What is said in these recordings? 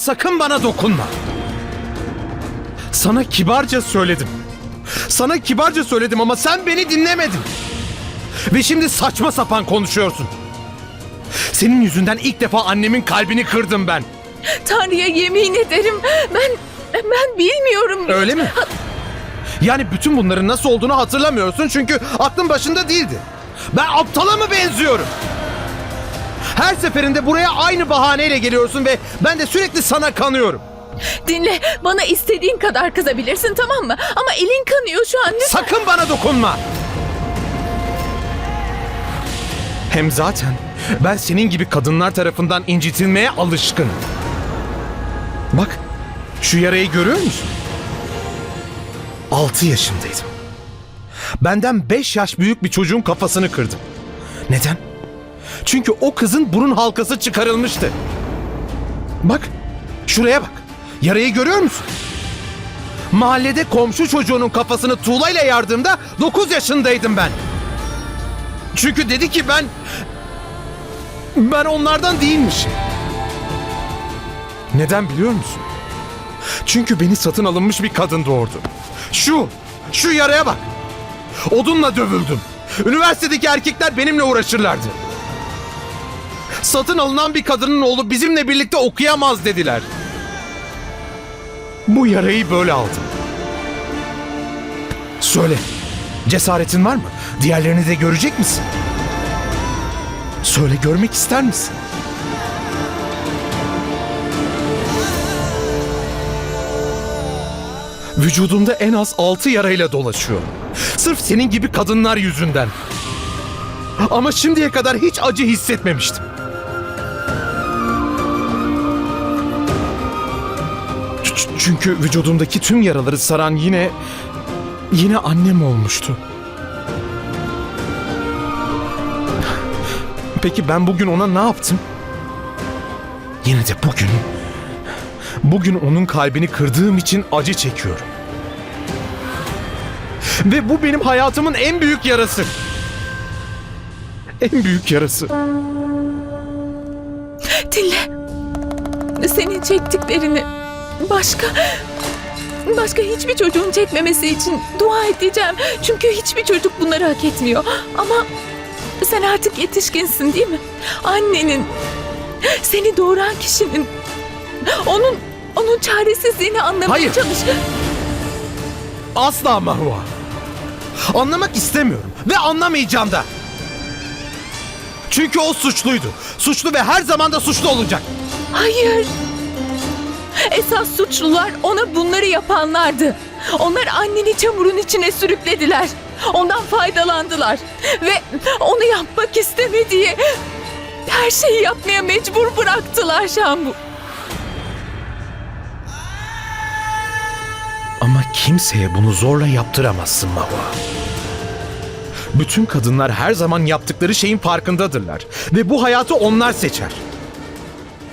Sakın bana dokunma. Sana kibarca söyledim. Sana kibarca söyledim ama sen beni dinlemedin. Ve şimdi saçma sapan konuşuyorsun. Senin yüzünden ilk defa annemin kalbini kırdım ben. Tanrı'ya yemin ederim ben ben bilmiyorum. Öyle mi? Yani bütün bunların nasıl olduğunu hatırlamıyorsun çünkü aklın başında değildi. Ben aptala mı benziyorum? Her seferinde buraya aynı bahaneyle geliyorsun ve ben de sürekli sana kanıyorum. Dinle bana istediğin kadar kızabilirsin tamam mı? Ama elin kanıyor şu an. lütfen. Sakın bana dokunma. Hem zaten ben senin gibi kadınlar tarafından incitilmeye alışkınım. Bak, şu yarayı görüyor musun? 6 yaşındaydım. Benden 5 yaş büyük bir çocuğun kafasını kırdım. Neden? Çünkü o kızın burun halkası çıkarılmıştı. Bak, şuraya bak. Yarayı görüyor musun? Mahallede komşu çocuğunun kafasını tuğlayla yardığımda 9 yaşındaydım ben. Çünkü dedi ki ben... Ben onlardan değilmişim. Neden biliyor musun? Çünkü beni satın alınmış bir kadın doğurdu. Şu, şu yaraya bak. Odunla dövüldüm. Üniversitedeki erkekler benimle uğraşırlardı. Satın alınan bir kadının oğlu bizimle birlikte okuyamaz dediler. Bu yarayı böyle aldım. Söyle, cesaretin var mı? Diğerlerini de görecek misin? Söyle, görmek ister misin? Vücudumda en az altı yarayla dolaşıyorum. Sırf senin gibi kadınlar yüzünden. Ama şimdiye kadar hiç acı hissetmemiştim. Çünkü vücudumdaki tüm yaraları saran yine... Yine annem olmuştu. Peki ben bugün ona ne yaptım? Yine de bugün... Bugün onun kalbini kırdığım için acı çekiyorum. Ve bu benim hayatımın en büyük yarası. En büyük yarası. Dinle. Senin çektiklerini başka başka hiçbir çocuğun çekmemesi için dua edeceğim. Çünkü hiçbir çocuk bunları hak etmiyor. Ama sen artık yetişkinsin değil mi? Annenin seni doğuran kişinin onun onun çaresizliğini anlamaya Hayır. çalış. Asla Mahua. Anlamak istemiyorum ve anlamayacağım da. Çünkü o suçluydu. Suçlu ve her zaman da suçlu olacak. Hayır. Esas suçlular ona bunları yapanlardı. Onlar anneni çamurun içine sürüklediler. Ondan faydalandılar. Ve onu yapmak istemediği her şeyi yapmaya mecbur bıraktılar Şambu. Ama kimseye bunu zorla yaptıramazsın Mahua. Bütün kadınlar her zaman yaptıkları şeyin farkındadırlar. Ve bu hayatı onlar seçer.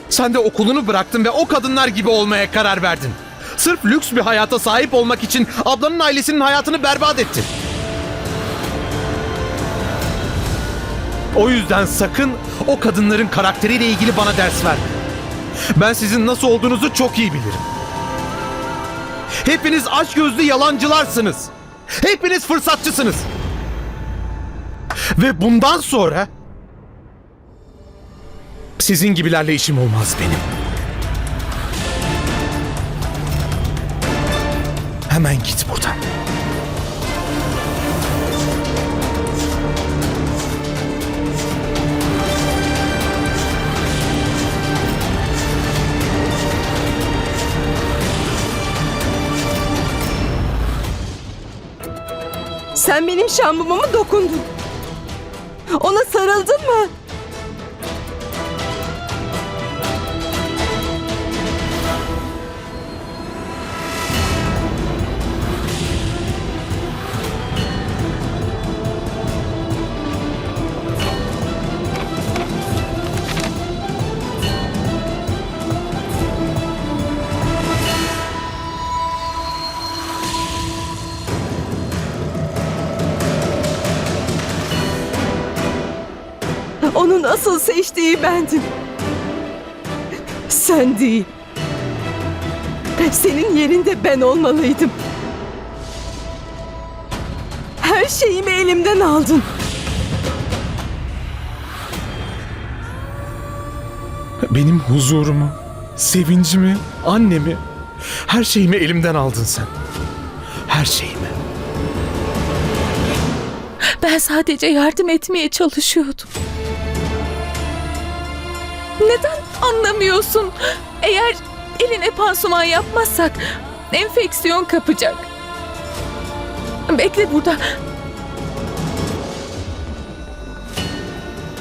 Sen de okulunu bıraktın ve o kadınlar gibi olmaya karar verdin. Sırf lüks bir hayata sahip olmak için ablanın ailesinin hayatını berbat ettin. O yüzden sakın o kadınların karakteriyle ilgili bana ders verme. Ben sizin nasıl olduğunuzu çok iyi bilirim. Hepiniz açgözlü yalancılarsınız. Hepiniz fırsatçısınız. Ve bundan sonra sizin gibilerle işim olmaz benim. Hemen git buradan. Sen benim şambuma mı dokundun? Ona sarıldın mı? Onun asıl seçtiği bendim. Sen değil. Senin yerinde ben olmalıydım. Her şeyimi elimden aldın. Benim huzurumu, sevincimi, annemi, her şeyimi elimden aldın sen. Her şeyimi. Ben sadece yardım etmeye çalışıyordum. Neden anlamıyorsun? Eğer eline pansuman yapmazsak enfeksiyon kapacak. Bekle burada.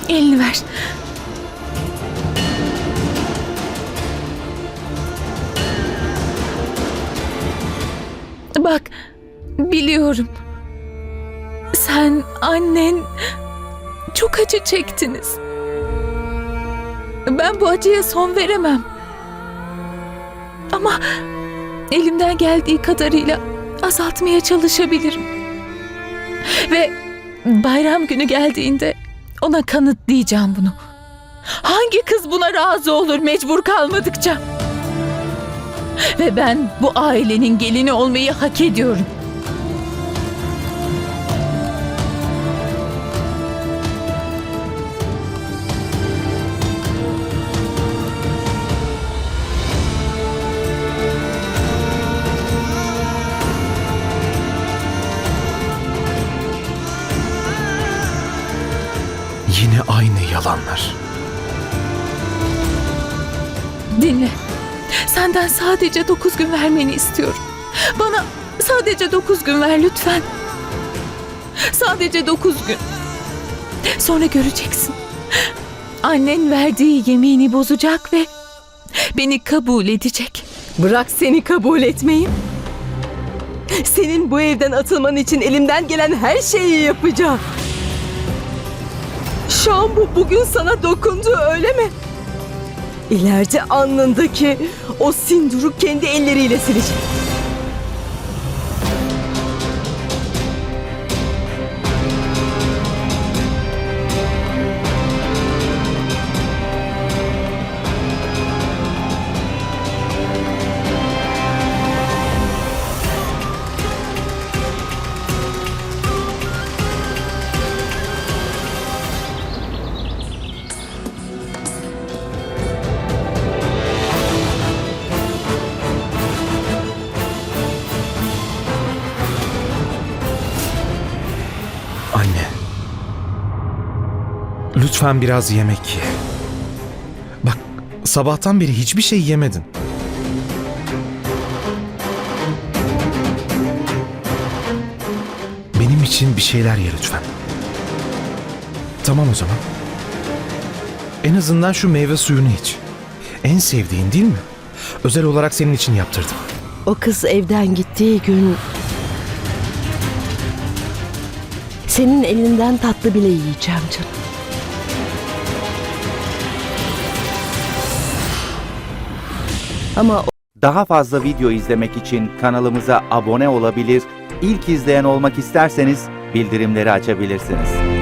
Elini ver. Bak, biliyorum. Sen, annen çok acı çektiniz. Ben bu acıya son veremem. Ama elimden geldiği kadarıyla azaltmaya çalışabilirim. Ve bayram günü geldiğinde ona kanıtlayacağım bunu. Hangi kız buna razı olur mecbur kalmadıkça? Ve ben bu ailenin gelini olmayı hak ediyorum. Yalanlar. Dinle. Senden sadece dokuz gün vermeni istiyorum. Bana sadece dokuz gün ver lütfen. Sadece dokuz gün. Sonra göreceksin. Annen verdiği yemeğini bozacak ve beni kabul edecek. Bırak seni kabul etmeyi. Senin bu evden atılman için elimden gelen her şeyi yapacağım. Şambu bugün sana dokundu öyle mi? İleride alnındaki o sinduru kendi elleriyle silecek. Anne. Lütfen biraz yemek ye. Bak sabahtan beri hiçbir şey yemedin. Benim için bir şeyler ye lütfen. Tamam o zaman. En azından şu meyve suyunu iç. En sevdiğin değil mi? Özel olarak senin için yaptırdım. O kız evden gittiği gün senin elinden tatlı bile yiyeceğim canım. Ama Daha fazla video izlemek için kanalımıza abone olabilir, ilk izleyen olmak isterseniz bildirimleri açabilirsiniz.